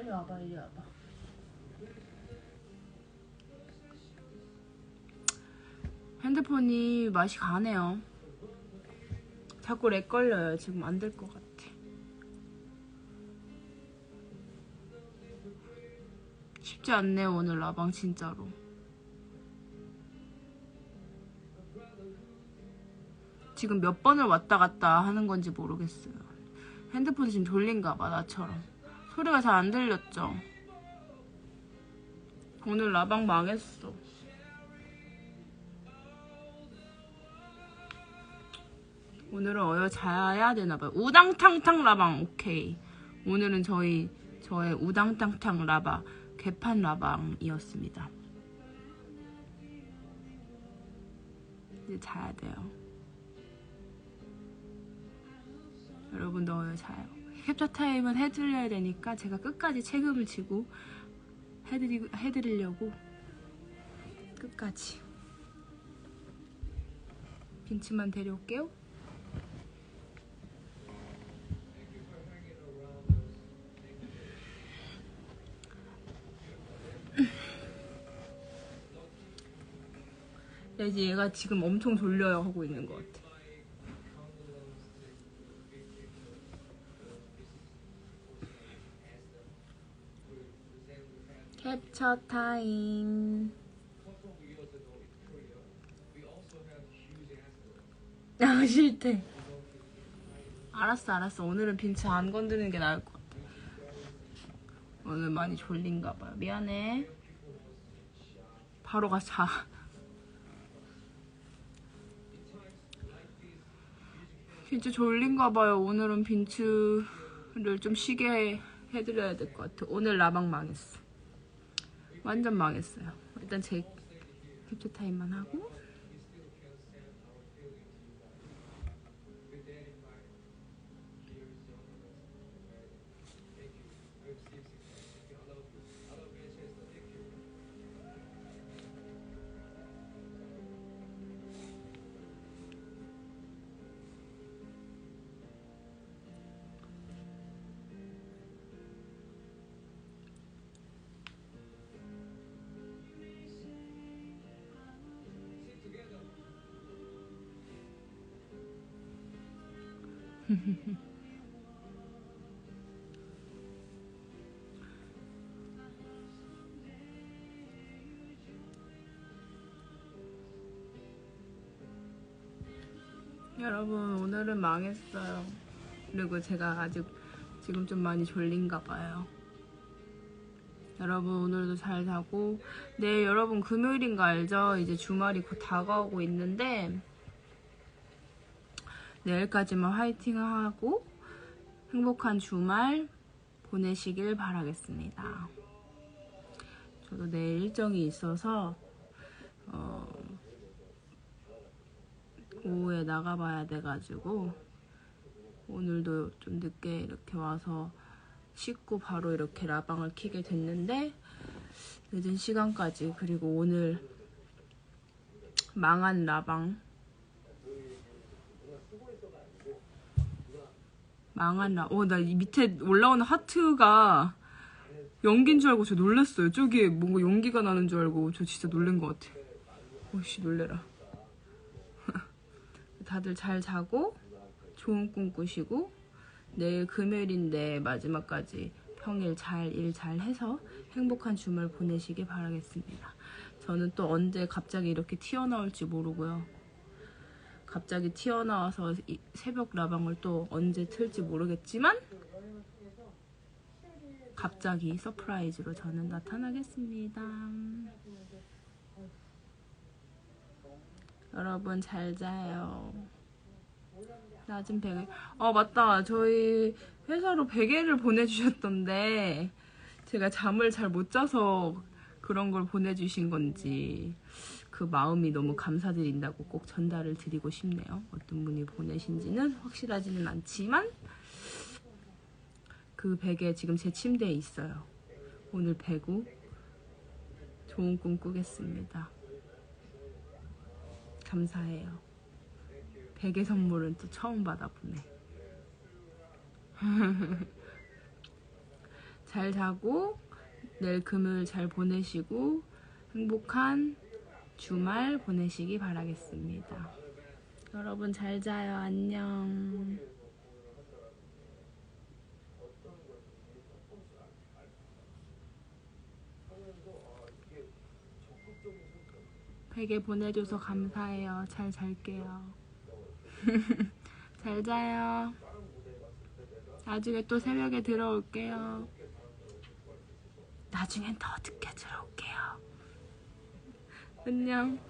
빨리 와봐 이리 와봐. 핸드폰이 맛이 가네요. 자꾸 렉 걸려요. 지금 안 될 것 같아. 쉽지 않네요 오늘 라방 진짜로. 지금 몇 번을 왔다 갔다 하는 건지 모르겠어요. 핸드폰이 지금 졸린가 봐 나처럼 소리가 잘 안 들렸죠? 오늘 라방 망했어. 오늘은 어여 자야 되나봐요. 우당탕탕 라방 오케이. 오늘은 저희 저의 우당탕탕 라바 개판 라방이었습니다. 이제 자야 돼요. 여러분도 어여 자요 캡처 타임은 해드려야 되니까 제가 끝까지 책임을 지고 해드리, 해드리려고. 끝까지. 빈치만 데려올게요. 이제 얘가 지금 엄청 졸려요 하고 있는 것 같아 캡처 타임. 아 싫대. 알았어 알았어 오늘은 빈츠 안 건드리는 게 나을 것 같아. 오늘 많이 졸린가 봐요. 미안해. 바로 가서 자. 진짜 졸린가 봐요. 오늘은 빈츠를 좀 쉬게 해드려야 될 것 같아. 오늘 라방 망했어. 완전 망했어요. 일단 제 캡처 타임만 하고. 여러분 오늘은 망했어요. 그리고 제가 아직 지금 좀 많이 졸린가 봐요. 여러분 오늘도 잘 자고 내일 여러분 금요일인 거 알죠? 이제 주말이 곧 다가오고 있는데 내일까지만 화이팅 하고 행복한 주말 보내시길 바라겠습니다. 저도 내일 일정이 있어서 어, 오후에 나가봐야 돼가지고 오늘도 좀 늦게 이렇게 와서 씻고 바로 이렇게 라방을 키게 됐는데 늦은 시간까지 그리고 오늘 망한 라방 라, 어, 나 이 밑에 올라오는 하트가 연기인 줄 알고 저 놀랐어요. 저기 뭔가 연기가 나는 줄 알고 저 진짜 놀란 것 같아. 오씨, 놀래라. 다들 잘 자고 좋은 꿈 꾸시고 내일 금요일인데 마지막까지 평일 잘 일 잘 해서 행복한 주말 보내시길 바라겠습니다. 저는 또 언제 갑자기 이렇게 튀어나올지 모르고요. 갑자기 튀어나와서 새벽 라방을 또 언제 틀지 모르겠지만 갑자기 서프라이즈로 저는 나타나겠습니다. 여러분 잘 자요. 낮은 베개. 어 맞다. 저희 회사로 베개를 보내주셨던데 제가 잠을 잘 못 자서 그런 걸 보내주신 건지 그 마음이 너무 감사드린다고 꼭 전달을 드리고 싶네요. 어떤 분이 보내신지는 확실하지는 않지만 그 베개 지금 제 침대에 있어요. 오늘 배구 좋은 꿈 꾸겠습니다. 감사해요. 베개 선물은 또 처음 받아보네. 잘 자고 내일 금요일 잘 보내시고 행복한 주말 보내시기 바라겠습니다. 여러분 잘 자요. 안녕. 베개 보내줘서 감사해요. 잘 잘게요. 잘 자요. 나중에 또 새벽에 들어올게요. 나중엔 더 늦게 들어올게요. 안녕.